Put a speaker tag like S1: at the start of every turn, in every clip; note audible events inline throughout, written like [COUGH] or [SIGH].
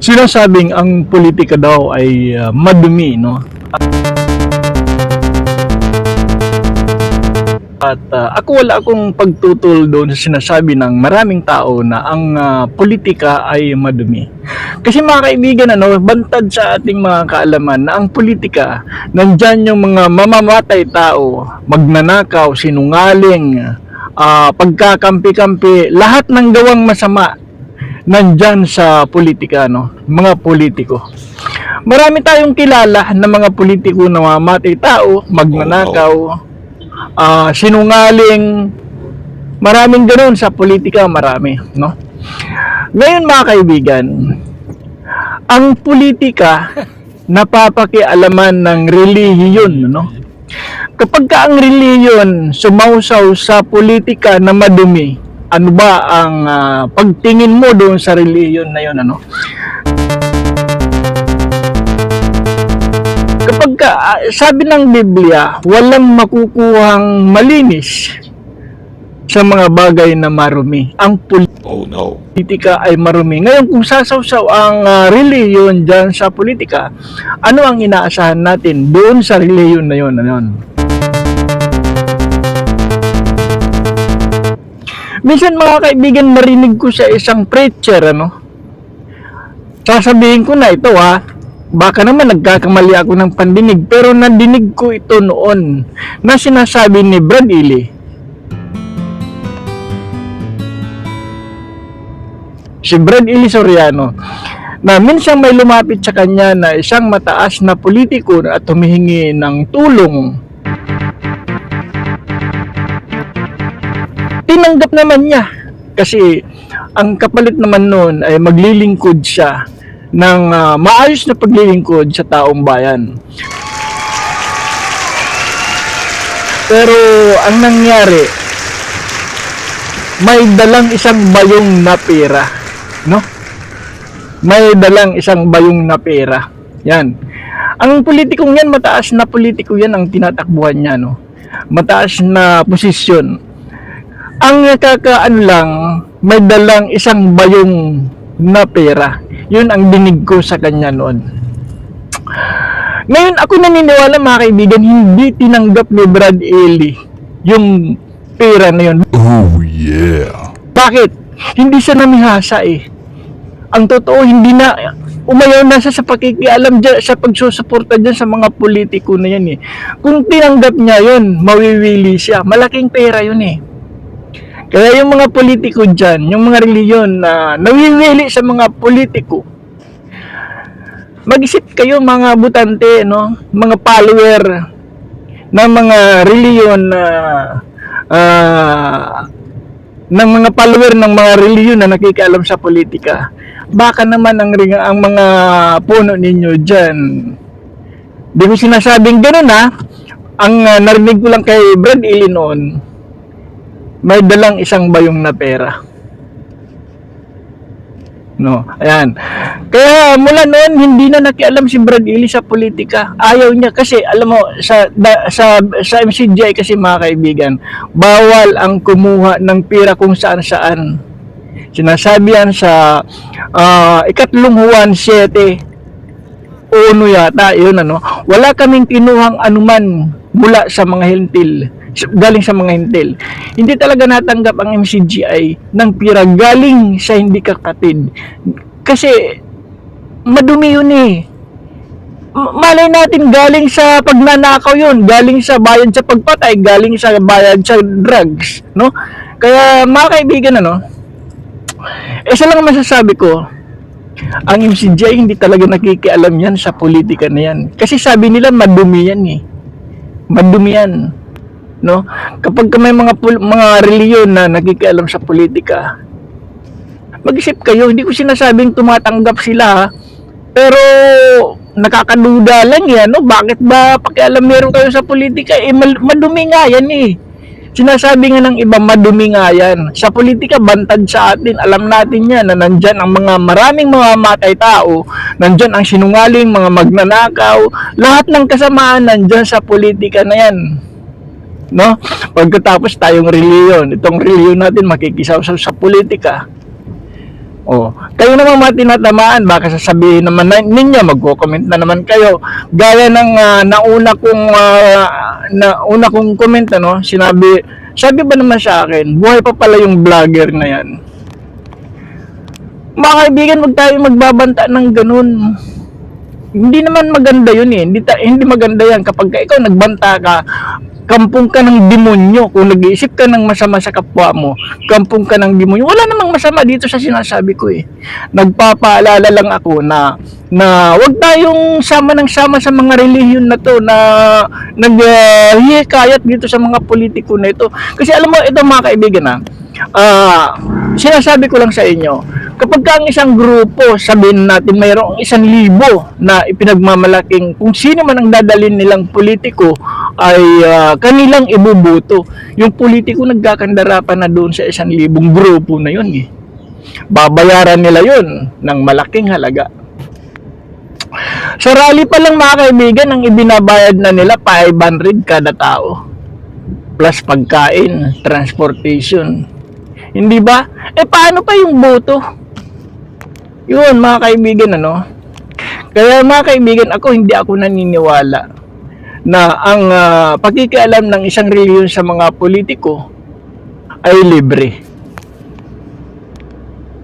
S1: sinasabing ang politika daw ay ah, madumi, no? At ah, ako wala akong pagtutol doon sa sinasabi ng maraming tao na ang ah, politika ay madumi. Kasi mga kaibigan, ano, bantad sa ating mga kaalaman na ang politika, nandyan yung mga mamamatay tao, magnanakaw, sinungaling, ah, pagkakampi-kampi, lahat ng gawang masama nandyan sa politika, no? mga politiko. Marami tayong kilala na mga politiko na mamamatay tao, magnanakaw, ah, sinungaling, maraming ganun sa politika, marami, no? Ngayon mga kaibigan, ang politika [LAUGHS] napapakialaman ng relihiyon, no? Kapag ka ang relihiyon sumausaw sa politika na madumi, ano ba ang ah, pagtingin mo doon sa relihiyon na yun, ano? Kapag ka, ah, sabi ng Biblia, walang makukuhang malinis sa mga bagay na marumi. Ang
S2: Oh no.
S1: politika ay marumi. Ngayon, kung sasawsaw ang ah, reliyon dyan sa politika, ano ang inaasahan natin doon sa reliyon na yun? Ano Minsan mga kaibigan, narinig ko sa isang preacher, ano? Sasabihin ko na ito ha, baka naman nagkakamali ako ng pandinig, pero nadinig ko ito noon na sinasabi ni Brad Ely. si Brad Ely Soriano na minsan may lumapit sa kanya na isang mataas na politiko at humihingi ng tulong. Tinanggap naman niya kasi ang kapalit naman noon ay maglilingkod siya ng ah, maayos na paglilingkod sa taong bayan. Pero ang nangyari, may dalang isang bayong na pera, no? May dalang isang bayong na pera. Yan. Ang politikong yan, mataas na politiko yan ang tinatakbuhan niya, no? Mataas na posisyon. Ang nakakaan lang, may dalang isang bayong na pera. Yun ang dinig ko sa kanya noon. Ngayon, ako naniniwala mga kaibigan, hindi tinanggap ni Brad Ely yung pera na yun.
S2: Oh yeah.
S1: Bakit? Hindi siya namihasa eh. Ang totoo, hindi na, umayaw na siya sa pakikialam dyan, sa pagsusuporta dyan sa mga politiko na yan eh. Kung tinanggap niya yun, mawiwili siya. Malaking pera yun eh. Kaya yung mga politiko dyan, yung mga reliyon na nawiwili sa mga politiko, mag-isip kayo mga butante, no? mga follower ng mga reliyon na ah, ng mga follower ng mga reliyon na nakikialam sa politika. Baka naman ang, ang mga puno ninyo dyan. Di ko sinasabing ganun ha. Ang ah, narinig ko lang kay Brad noon, may dalang isang bayong na pera. No, ayan. Kaya mula noon hindi na nakialam si Brad Ely sa politika. Ayaw niya kasi alam mo sa da, sa sa MCGI kasi mga kaibigan, bawal ang kumuha ng pera kung saan-saan. Sinasabi yan sa ah, ikatlong Juan 7 uno yata, yun ano. Wala kaming kinuhang anuman mula sa mga hentil galing sa mga hintil. Hindi talaga natanggap ang MCGI ng pira galing sa hindi kakatid. Kasi madumi yun eh. Malay natin galing sa pagnanakaw yun, galing sa bayad sa pagpatay, galing sa bayad sa drugs, no? Kaya mga kaibigan ano, isa lang ang masasabi ko, ang MCGI hindi talaga nakikialam yan sa politika na yan. Kasi sabi nila madumi yan eh. Madumi yan no? Kapag ka may mga mga reliyon na nakikialam sa politika mag-isip kayo. Hindi ko sinasabing tumatanggap sila pero nakakaduda lang yan no? Bakit ba pakialam meron kayo sa politika? Eh madumi nga yan eh. Sinasabi nga ng iba madumi nga yan. Sa politika bantad sa atin. Alam natin yan na nandyan ang mga maraming mga matay tao. Nandyan ang sinungaling mga magnanakaw. Lahat ng kasamaan nandyan sa politika na yan no? Pagkatapos tayong reliyon, itong reliyon natin makikisawsaw sa politika. Oh, kayo naman mga tinatamaan, baka sasabihin naman na, ninyo, magko-comment na naman kayo. Gaya ng ah, nauna kong ah, nauna kong comment ano, sinabi sabi ba naman sa akin, buhay pa pala yung vlogger na yan. Mga kaibigan, wag tayo magbabanta ng ganun. Hindi naman maganda yun eh. Hindi, ta- hindi maganda yan kapag ka ikaw nagbanta ka, kampong ka ng demonyo. Kung nag-iisip ka ng masama sa kapwa mo, kampong ka ng demonyo. Wala namang masama dito sa sinasabi ko eh. Nagpapaalala lang ako na na wag tayong sama ng sama sa mga relihiyon na to na naghihikayat dito sa mga politiko na ito. Kasi alam mo, ito mga kaibigan ha, ah, sinasabi ko lang sa inyo, kapag ka ang isang grupo, sabihin natin mayroong isang libo na ipinagmamalaking kung sino man ang dadalhin nilang politiko ay ah, kanilang ibubuto. Yung politiko nagkakandarapan na doon sa isang libong grupo na yun eh. Babayaran nila yun ng malaking halaga. Sa rally pa lang mga kaibigan, ang ibinabayad na nila 500 kada tao. Plus pagkain, transportation. Hindi ba? Eh paano pa yung boto? Yun mga kaibigan ano. Kaya mga kaibigan, ako hindi ako naniniwala na ang ah, pakikialam ng isang reliyon sa mga politiko ay libre.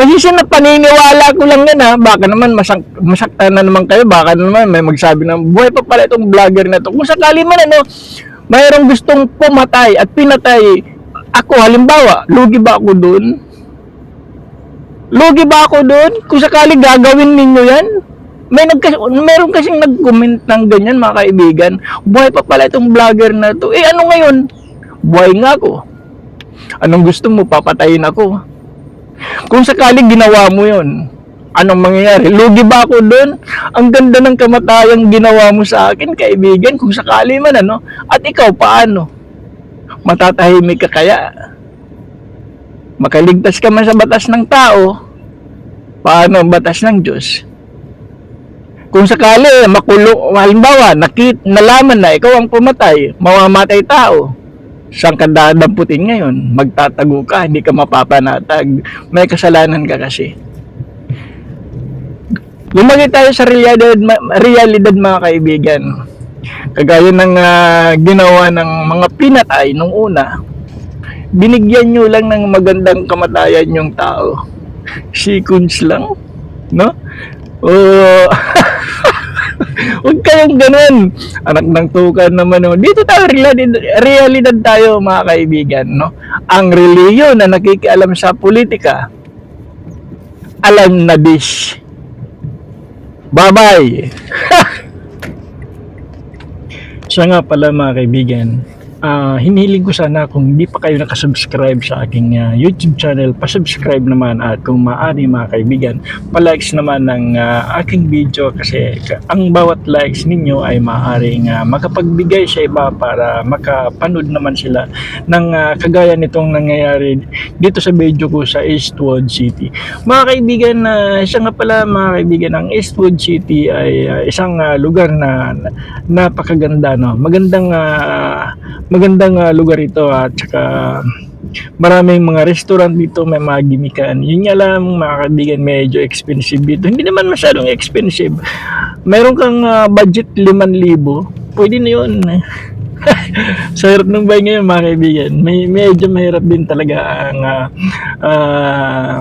S1: Kasi siya na paniniwala ko lang yan ha. Baka naman masak masaktan na naman kayo. Baka naman may magsabi na buhay pa pala itong vlogger na to. Kung sakali man ano, mayroong gustong pumatay at pinatay ako halimbawa, lugi ba ako doon? Lugi ba ako doon? Kung sakali gagawin ninyo yan? May nagkas meron kasing nag-comment ng ganyan mga kaibigan. Buhay pa pala itong vlogger na to. Eh ano ngayon? Buhay nga ako. Anong gusto mo? Papatayin ako. Kung sakaling ginawa mo yon, anong mangyayari? Lugi ba ako doon? Ang ganda ng kamatayang ginawa mo sa akin, kaibigan, kung sakali man ano. At ikaw, paano? Matatahimik ka kaya? Makaligtas ka man sa batas ng tao, paano ang batas ng Diyos? Kung sakali, makulo, halimbawa, nakit, nalaman na ikaw ang pumatay, mamamatay tao, saan ka dadamputin ngayon? Magtatago ka, hindi ka mapapanatag. May kasalanan ka kasi. Lumagay tayo sa realidad, realidad mga kaibigan. Kagaya ng ah, ginawa ng mga pinatay nung una, binigyan nyo lang ng magandang kamatayan yung tao. Seconds lang, no? Oh, Huwag kayong ganun. Anak ng tukan naman. Oh. Dito tayo, realidad, tayo mga kaibigan. No? Ang reliyon na nakikialam sa politika, alam na this. Bye-bye. [LAUGHS] Siya nga pala mga kaibigan, ah hinihiling ko sana kung hindi pa kayo nakasubscribe sa aking ah, YouTube channel, pasubscribe naman at kung maaari mga kaibigan, palikes naman ng ah, aking video kasi ka- ang bawat likes ninyo ay maaaring ah, makapagbigay sa iba para makapanood naman sila ng ah, kagaya nitong nangyayari dito sa video ko sa Eastwood City. Mga kaibigan, na siya nga pala mga kaibigan, ang Eastwood City ay ah, isang ah, lugar na na- napakaganda no. Magandang ah, magandang ah, lugar ito at saka maraming mga restaurant dito, may mga gimikan. Yun nga lang mga kaibigan, medyo expensive dito. Hindi naman masyadong expensive. Meron kang ah, budget 5,000, pwede na yun. [LAUGHS] sa hirap ng buhay ngayon mga kaibigan, may, medyo mahirap din talaga ang ah, ah,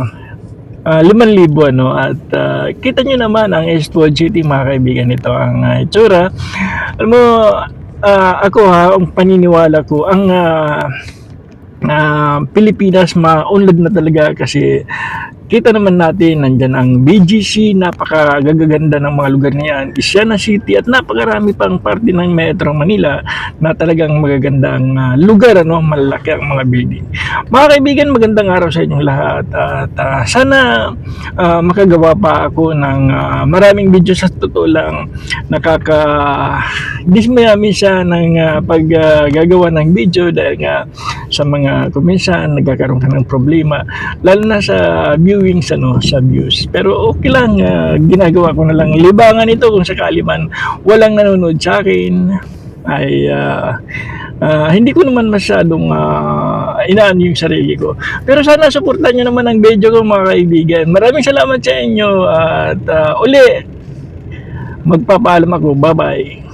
S1: ah, 5,000 ano at ah, kita nyo naman ang Eastwood City mga kaibigan ito ang uh, itsura alam mo ah, ako ha ang paniniwala ko ang ah, ah, Pilipinas maunlad na talaga kasi kita naman natin nandyan ang BGC napakagaganda ng mga lugar niyan Isiana City at napakarami pang parte ng Metro Manila na talagang magagandang ah, lugar ano malalaki ang mga building. Mga kaibigan magandang araw sa inyong lahat at ah, sana ah, makagawa pa ako ng ah, maraming video sa totoo lang. Nakaka dismayami siya ng ah, pag ah, gagawa ng video dahil nga sa mga kuminsan nagkakaroon ka ng problema lalo na sa viewings ano sa views pero okay lang ah, ginagawa ko na lang libangan ito kung sakali man walang nanonood sa akin ay ah, ah, hindi ko naman masyadong ah, inaan yung sarili ko. Pero sana suportahan nyo naman ang video ko mga kaibigan. Maraming salamat sa inyo at ah, uli magpapaalam ako. Bye-bye.